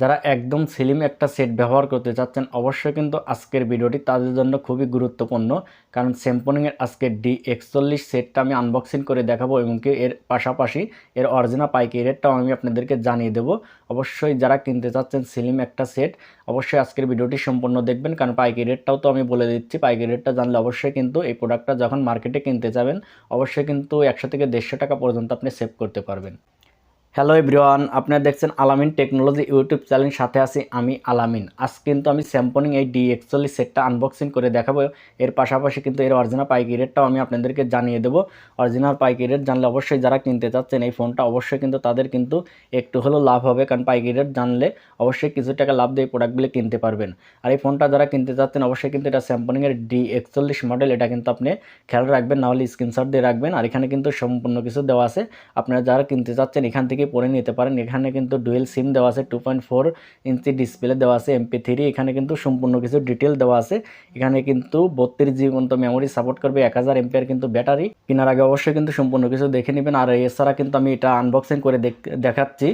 যারা একদম স্লিম একটা সেট ব্যবহার করতে চাচ্ছেন, অবশ্যই কিন্তু আজকের ভিডিওটি তাদের জন্য খুবই গুরুত্বপূর্ণ। কারণ স্যাম্পনিংয়ের আজকের ডি একচল্লিশ সেটটা আমি আনবক্সিং করে দেখাবো এবং কি এর পাশাপাশি এর অরিজিনাল পাইকারি রেটটাও আমি আপনাদেরকে জানিয়ে দেবো। অবশ্যই যারা কিনতে চাচ্ছেন স্লিম একটা সেট অবশ্যই আজকের ভিডিওটি সম্পূর্ণ দেখবেন। কারণ পাইকারি রেটটাও তো আমি বলে দিচ্ছি। পাইকারি রেটটা জানলে অবশ্যই কিন্তু এই প্রোডাক্টটা যখন মার্কেটে কিনতে যাবেন, অবশ্যই কিন্তু একশো থেকে দেড়শো টাকা পর্যন্ত আপনি সেভ করতে পারবেন। হ্যালো এভরিওয়ান, আপনারা দেখছেন আলামিন টেকনোলজি ইউটিউব চ্যানেল, সাথে আছি আমি আলামিন। আজ কিন্তু আমি স্যাম্পনিং এই ডি একচল্লিশ সেটটা আনবক্সিং করে দেখাবো। এর পাশাপাশি কিন্তু এর অরিজিনাল পাইকি রেটটাও আমি আপনাদেরকে জানিয়ে দেবো। অরিজিনাল পাইকি রেট জানলে অবশ্যই যারা কিনতে চাচ্ছেন এই ফোনটা অবশ্যই কিন্তু তাদের কিন্তু একটু হলেও লাভ হবে। কারণ পাইকি রেট জানলে অবশ্যই কিছু টাকা লাভ দিয়ে প্রোডাক্টগুলি কিনতে পারবেন। আর এই ফোনটা যারা কিনতে চাচ্ছেন, অবশ্যই কিন্তু এটা স্যাম্পনিংয়ের ডি একচল্লিশ মডেল এটা কিন্তু আপনি খেয়াল রাখবেন নাহলে স্ক্রিনশট দিয়ে রাখবেন। আর এখানে কিন্তু সম্পূর্ণ কিছু দেওয়া আছে। আপনারা যারা কিনতে চাচ্ছেন, এখান থেকে পরে নিতে পারেন। এখানে কিন্তু ডুয়েল সিম দেওয়া আছে two point four inch display দেওয়া আছে এমপি থ্রি এখানে কিন্তু সম্পূর্ণ কিছু ডিটেল দেওয়া আছে। এখানে কিন্তু বত্রিশ জিবি পর্যন্ত মেমোরি সাপোর্ট করবে, এক হাজার এমপিয়ার কিন্তু ব্যাটারি কেনার আগে অবশ্যই কিন্তু সম্পূর্ণ কিছু দেখে নেবেন। আর এছাড়া কিন্তু আমি এটা আনবক্সিং করে দেখাচ্ছি।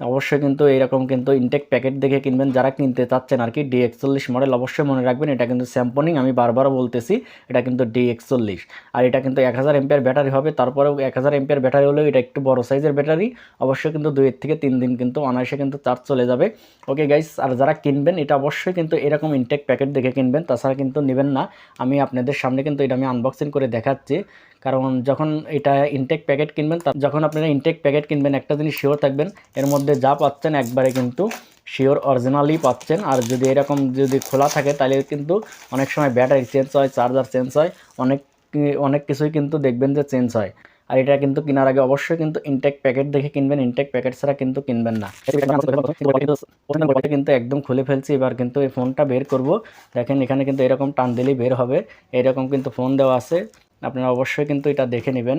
অবশ্যই কিন্তু এইরকম কিন্তু ইনটেক প্যাকেট দেখে কিনবেন, যারা কিনতে চাচ্ছেন আর কি ডি একচল্লিশ মডেল অবশ্যই মনে রাখবেন, এটা কিন্তু স্যাম্পনিং আমি বারবার বলতেছি, এটা কিন্তু ডি একচল্লিশ আর এটা কিন্তু এক হাজার এমপিয়ার ব্যাটারি হবে, তারপরেও এক হাজার এমপিয়ার ব্যাটারি হলেও এটা একটু বড় সাইজের ব্যাটারি অবশ্যই কিন্তু দুইয়ের থেকে তিন দিন কিন্তু অনায়াসে কিন্তু চার্জ চলে যাবে। ওকে গাইস আর যারা কিনবেন, এটা অবশ্যই কিন্তু এরকম ইনটেক প্যাকেট দেখে কিনবেন, তাছাড়া কিন্তু নেবেন না। আমি আপনাদের সামনে কিন্তু এটা আমি আনবক্সিং করে দেখাচ্ছি। কারণ যখন এটা ইনটেক প্যাকেট কিনবেন যখন আপনারা ইনটেক প্যাকেট কিনবেন, একটা জিনিস শিওর থাকবেন, এর মধ্যে যা পাচ্ছেন একবারে কিন্তু শিওর অরিজিনালই পাচ্ছেন। আর যদি এরকম যদি খোলা থাকে, তাহলে কিন্তু অনেক সময় ব্যাটারি চেঞ্জ হয় চার্জার চেঞ্জ হয়, অনেক অনেক কিছুই কিন্তু দেখবেন যে চেঞ্জ হয়। আর এটা কিন্তু কেনার আগে অবশ্যই কিন্তু ইনটেক প্যাকেট দেখে কিনবেন। ইনটেক প্যাকেট ছাড়া কিন্তু কিনবেন না। কিন্তু একদম খুলে ফেলছি। এবার কিন্তু এই ফোনটা বের করব। দেখেন এখানে কিন্তু এরকম টান দিলেই বের হবে। এরকম কিন্তু ফোন দেওয়া আছে। আপনারা অবশ্যই কিন্তু এটা দেখে নেবেন।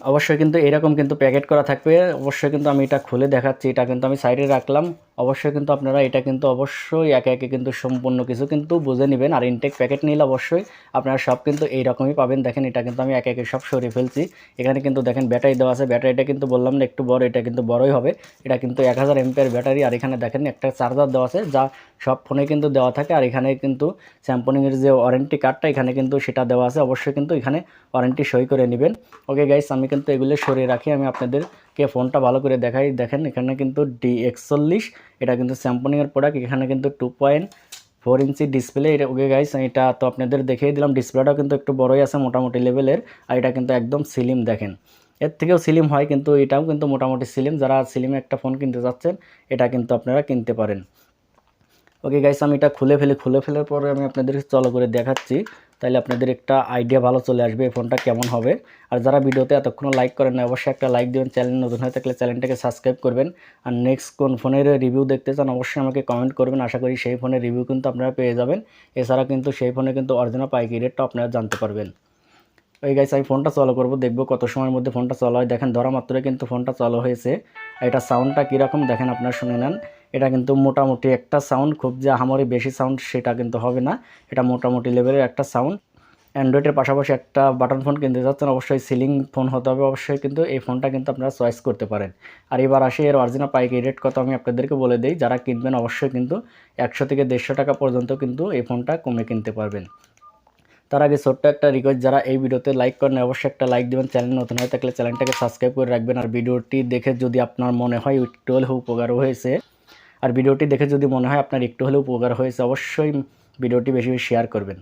অবশ্যই কিন্তু এরকম কিন্তু প্যাকেট করা থাকবে। অবশ্যই কিন্তু আমি এটা খুলে দেখাচ্ছি। এটা কিন্তু আমি সাইডে রাখলাম। অবশ্যই কিন্তু আপনারা এটা কিন্তু অবশ্যই একে একে কিন্তু সম্পূর্ণ কিছু কিন্তু বুঝে নেবেন। আর ইনটেক প্যাকেট নিলে অবশ্যই আপনারা সব কিন্তু এইরকমই পাবেন। দেখেন এটা কিন্তু আমি একে একে সব সরিয়ে ফেলছি। এখানে কিন্তু দেখেন ব্যাটারি দেওয়া আছে। ব্যাটারিটা কিন্তু বললাম না, একটু বড়, এটা কিন্তু বড়ই হবে। এটা কিন্তু এক হাজার এমপিয়ার ব্যাটারি আর এখানে দেখেন একটা চার্জার দেওয়া আছে, যা সব ফোনে কিন্তু দেওয়া থাকে আর এখানে কিন্তু স্যাম্পনিংয়ের যে ওয়ারেন্টি কার্ডটা এখানে কিন্তু সেটা দেওয়া আছে। অবশ্যই কিন্তু এখানে ওয়ারেন্টি সই করে নেবেন। ওকে গাইস আমি কিন্তু এগুলো সরিয়ে রাখি। আমি আপনাদেরকে ফোনটা ভালো করে দেখাই। দেখেন, এখানে কিন্তু ডি একচল্লিশ এটা কিন্তু স্যাম্পনিংয়ের প্রোডাক্ট এখানে কিন্তু two point four inch display এটা ওকে গাইস এটা তো আপনাদের দেখিয়ে দিলাম। ডিসপ্লেটাও কিন্তু একটু বড়ই আছে, মোটামুটি লেভেলের আর এটা কিন্তু একদম সিলিম দেখেন। এর থেকেও সিলিম হয়, কিন্তু এটাও কিন্তু মোটামুটি সিলিম যারা সিলিমে একটা ফোন কিনতে চাচ্ছেন, এটা কিন্তু আপনারা কিনতে পারেন। ওকে গাইস আমি এটা খুলে ফেলে, খুলে ফেলার পরে আমি আপনাদেরকে চলো করে দেখাচ্ছি। তাহলে আপনাদের একটা আইডিয়া ভালো চলে আসবে এই ফোনটা কেমন হবে। আর যারা ভিডিওতে এতক্ষণ লাইক করেন না অবশ্যই একটা লাইক দেবেন চ্যানেল নতুন হয়ে থাকলে চ্যানেলটাকে সাবস্ক্রাইব করবেন। আর নেক্সট কোন ফোনের রিভিউ দেখতে চান, অবশ্যই আমাকে কমেন্ট করবেন। আশা করি সেই ফোনের রিভিউ কিন্তু আপনারা পেয়ে যাবেন। এছাড়া কিন্তু সেই ফোনে কিন্তু অরিজিনাল পাইকি রেটটা আপনারা জানতে পারবেন। ওই গাইস আমি ফোনটা চালু করব, দেখব কত সময়ের মধ্যে ফোনটা চালু হয়। দেখেন, ধরা মাত্রই কিন্তু ফোনটা চালু হয়েছে। এটা সাউন্ডটা কীরকম, দেখেন, আপনারা শুনে নেন। এটা কিন্তু মোটামুটি একটা সাউন্ড খুব যে আহামরি বেশি সাউন্ড সেটা কিন্তু হবে না। এটা মোটামুটি লেভেলের একটা সাউন্ড অ্যান্ড্রয়েডের পাশাপাশি একটা বাটন ফোন কিনতে যাচ্ছেন, অবশ্যই সিলিং ফোন হতে হবে অবশ্যই, কিন্তু এই ফোনটা কিন্তু আপনারা চয়েস করতে পারেন। আর এবার আসে, এর অরিজিনাল পাইক রেট কত আমি আপনাদেরকে বলে দিই। যারা কিনবেন অবশ্যই কিন্তু একশো থেকে দেড়শো টাকা পর্যন্ত কিন্তু এই ফোনটা কমে কিনতে পারবেন। তার আগে ছোট্ট একটা রিকোয়েস্ট যারা এই ভিডিওতে লাইক করেন, অবশ্যই একটা লাইক দেবেন। চ্যানেল নতুন হয়ে থাকলে চ্যানেলটাকে সাবস্ক্রাইব করে রাখবেন। আর ভিডিওটি দেখে যদি আপনার মনে হয় একটু হলেও উপকার হয়েছে আর ভিডিওটি দেখে যদি মনে হয় আপনার একটু হলেও উপকার হয়েছে, অবশ্যই ভিডিওটি বেশি বেশি শেয়ার করবেন।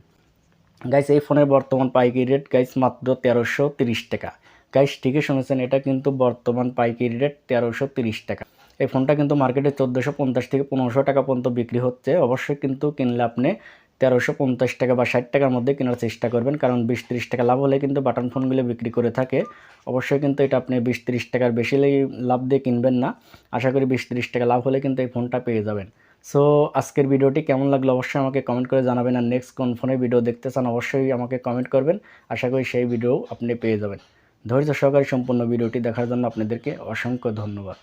গাইস এই ফোনের বর্তমান পাইকারি রেট গাইস মাত্র তেরোশো তিরিশ টাকা। গাইস ঠিকই শুনেছেন, এটা কিন্তু বর্তমান পাইকারি রেট তেরোশো তিরিশ টাকা। এই ফোনটা কিন্তু মার্কেটে চোদ্দোশো পঞ্চাশ থেকে পনেরোশো টাকা পর্যন্ত বিক্রি হচ্ছে। অবশ্যই কিন্তু কিনলে আপনি তেরোশো পঞ্চাশ টাকা বা ষাট টাকার মধ্যে কেনার চেষ্টা করবেন। কারণ বিশ তিরিশ টাকা লাভ হলে কিন্তু বাটন ফোনগুলো বিক্রি করে থাকে। অবশ্যই কিন্তু এটা আপনি বিশ তিরিশ টাকার বেশি লাভ দিয়ে কিনবেন না। আশা করি বিশ তিরিশ টাকা লাভ হলে কিন্তু এই ফোনটা পেয়ে যাবেন। সো, আজকের ভিডিওটি কেমন লাগল অবশ্যই আমাকে কমেন্ট করে জানাবেন। আর নেক্সট কোন ফোনে ভিডিও দেখতে চান অবশ্যই আমাকে কমেন্ট করবেন। আশা করি সেই ভিডিও আপনি পেয়ে যাবেন। ধৈর্য সহকারে সম্পূর্ণ ভিডিওটি দেখার জন্য আপনাদেরকে অসংখ্য ধন্যবাদ।